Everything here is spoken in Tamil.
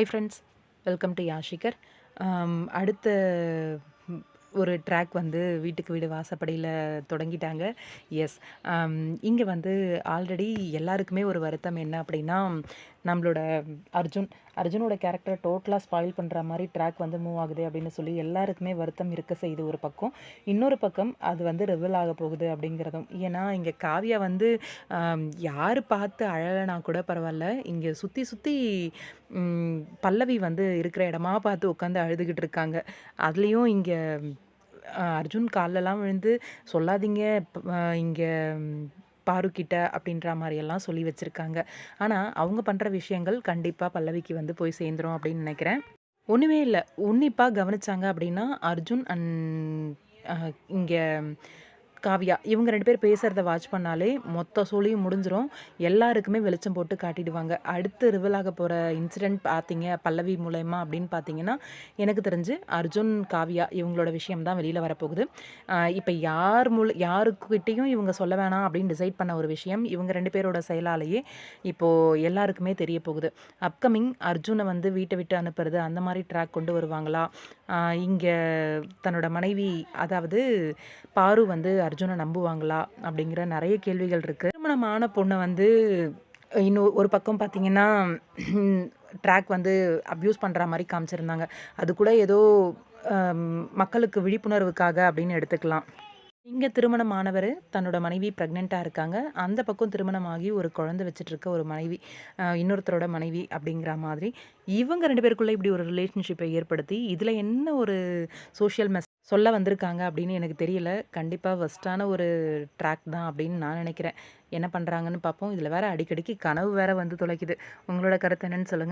ஹை ஃப்ரெண்ட்ஸ் வெல்கம் டு யாஷிகர் அடுத்த ஒரு ட்ராக் வந்து வீட்டுக்கு வீடு வாசப்படியில் தொடங்கிட்டாங்க. எஸ் um, இங்கே வந்து ஆல்ரெடி எல்லாருக்குமே ஒரு வருத்தம் என்ன அப்படின்னா நம்மளோட அர்ஜுன் அர்ஜுனோட கேரக்டர் டோட்டலாக ஸ்பாயில் பண்ணுற மாதிரி ட்ராக் வந்து மூவ் ஆகுது அப்படின்னு சொல்லி எல்லாருக்குமே வருத்தம் இருக்க செய்யுது ஒரு பக்கம். இன்னொரு பக்கம் அது வந்து ரிவல் ஆக போகுது அப்படிங்கிறதும். ஏன்னா இங்கே காவியா வந்து யார் பார்த்து அழலைனா கூட பரவாயில்ல. இங்கே சுற்றி சுற்றி பல்லவி வந்து இருக்கிற இடமா பார்த்து உட்காந்து அழுதுகிட்டு இருக்காங்க. அதுலேயும் இங்கே அர்ஜுன் கால்லெல்லாம் விழுந்து சொல்லாதீங்க இங்கே பாருக்கிட்ட அப்படின்ற மாதிரியெல்லாம் சொல்லி வச்சுருக்காங்க. ஆனால் அவங்க பண்ணுற விஷயங்கள் கண்டிப்பாக பல்லவிக்கு வந்து போய் சேர்ந்துரும் அப்படின்னு நினைக்கிறேன். ஒன்றுமே இல்லை. உன்னிப்பாக கவனிச்சாங்க அப்படின்னா அர்ஜுன் அண்ட் இங்கே காவியா இவங்க ரெண்டு பேர் பேசுகிறத வாட்ச் பண்ணாலே மொத்த சோழியும் முடிஞ்சிடும் எல்லாருக்குமே வெளிச்சம் போட்டு காட்டிடுவாங்க. அடுத்து ரிவலாக ஆக போகிற இன்சிடெண்ட் பார்த்தீங்க பல்லவி மூலயமா அப்படின்னு பார்த்தீங்கன்னா எனக்கு தெரிஞ்சு அர்ஜுன் காவியா இவங்களோட விஷயம் தான் வெளியில் வரப்போகுது. இப்போ யார் மூல யாருக்கிட்டேயும் இவங்க சொல்ல வேணாம் அப்படின்னு டிசைட் பண்ண ஒரு விஷயம் இவங்க ரெண்டு பேரோட செயலாலேயே இப்போது எல்லாருக்குமே தெரிய போகுது. அப்கமிங் அர்ஜுனை வந்து வீட்டை விட்டு அனுப்புறது அந்த மாதிரி ட்ராக் கொண்டு வருவாங்களா? இங்கே தன்னோட மனைவி அதாவது பாரு வந்து அர்ஜுனை நம்புவாங்களா அப்படிங்கிற நிறைய கேள்விகள் இருக்குது திருமணமான பொண்ணை வந்து இன்னும் ஒரு பக்கம் பார்த்திங்கன்னா ட்ராக் வந்து அப்யூஸ் பண்ணுற மாதிரி காமிச்சிருந்தாங்க. அது கூட ஏதோ மக்களுக்கு விழிப்புணர்வுக்காக அப்படின்னு எடுத்துக்கலாம். இங்கே திருமணம் ஆனவர் தன்னோட மனைவி ப்ரெக்னெண்ட்டாக இருக்காங்க. அந்த பக்கம் திருமணம் ஆகி ஒரு குழந்தை வச்சுட்டு இருக்க ஒரு மனைவி இன்னொருத்தரோட மனைவி அப்படிங்கிற மாதிரி இவங்க ரெண்டு பேருக்குள்ளே இப்படி ஒரு ரிலேஷன்ஷிப்பை ஏற்படுத்தி இதில் என்ன ஒரு சோஷியல் மெஸ் சொல்ல வந்திருக்காங்க அப்படின்னு எனக்கு தெரியல. கண்டிப்பாக ஃபஸ்ட்டான ஒரு ட்ராக் தான் அப்படின்னு நான் நினைக்கிறேன். என்ன பண்ணுறாங்கன்னு பார்ப்போம். இதில் வேற அடிக்கடிக்கு கனவு வேறு வந்து தொலைக்குது. உங்களோட கருத்து என்னன்னு சொல்லுங்கள்